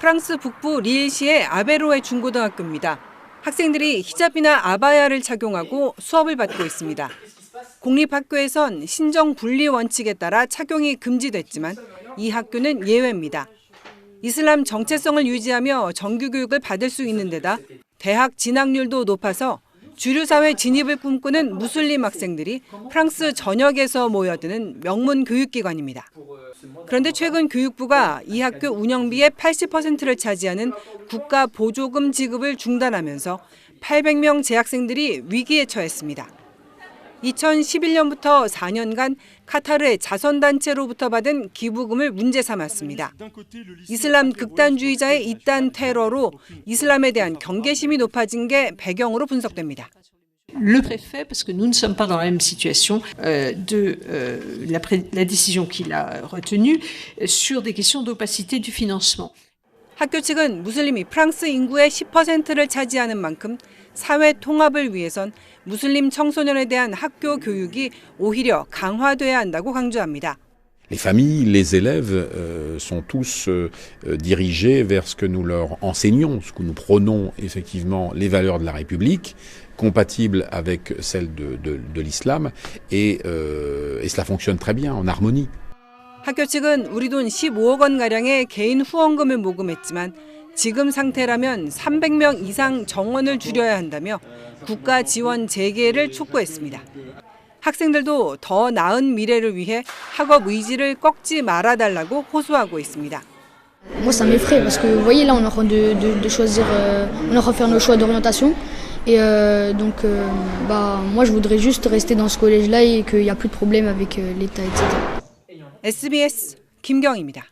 프랑스 북부 리일시의 아베로의 중고등학교입니다. 학생들이 히잡이나 아바야를 착용하고 수업을 받고 있습니다. 공립학교에선 신정 분리 원칙에 따라 착용이 금지됐지만 이 학교는 예외입니다. 이슬람 정체성을 유지하며 정규 교육을 받을 수 있는 데다 대학 진학률도 높아서 주류 사회 진입을 꿈꾸는 무슬림 학생들이 프랑스 전역에서 모여드는 명문 교육기관입니다. 그런데 최근 교육부가 이 학교 운영비의 80%를 차지하는 국가 보조금 지급을 중단하면서 800명 재학생들이 위기에 처했습니다. 2011년부터 4년간 카타르의 자선단체로부터 받은 기부금을 문제 삼았습니다. 이슬람 극단주의자의 이단 테러로 이슬람에 대한 경계심이 높아진 게 배경으로 분석됩니다. Le préfet, parce que nous ne sommes pas dans la même situation euh, de euh, la, la décision qu'il a retenue euh, sur des questions d'opacité du financement. 학교 측은 무슬림이 프랑스 인구의 10%를 차지하는 만큼 사회 통합을 위해선 무슬림 청소년에 대한 학교 교육이 오히려 강화돼야 한다고 강조합니다. Les familles, les élèves euh, sont tous euh, euh, dirigés vers ce que nous leur enseignons, ce que nous prônons effectivement les valeurs de la République, compatibles avec celles de, de, de l'islam, et, euh, et cela fonctionne très bien, en harmonie. 학교 측은 우리 돈 15억 원 가량의 개인 후원금을 모금했지만 지금 상태라면 300명 이상 정원을 줄여야 한다며 국가 지원 재개를 촉구했습니다. 학생들도 더 나은 미래를 위해 학업 의지를 꺾지 말아달라고 호소하고 있습니다. Moi, ça m'effraie parce que vous voyez, là, on est en train de, de- de choisir, euh, on est en train de faire nos choix d'orientation. Et euh, donc, euh, bah, moi, je voudrais juste rester dans ce collège-là et qu'il n'y a plus de problème avec euh, l'État, etc. SBS 김경입니다.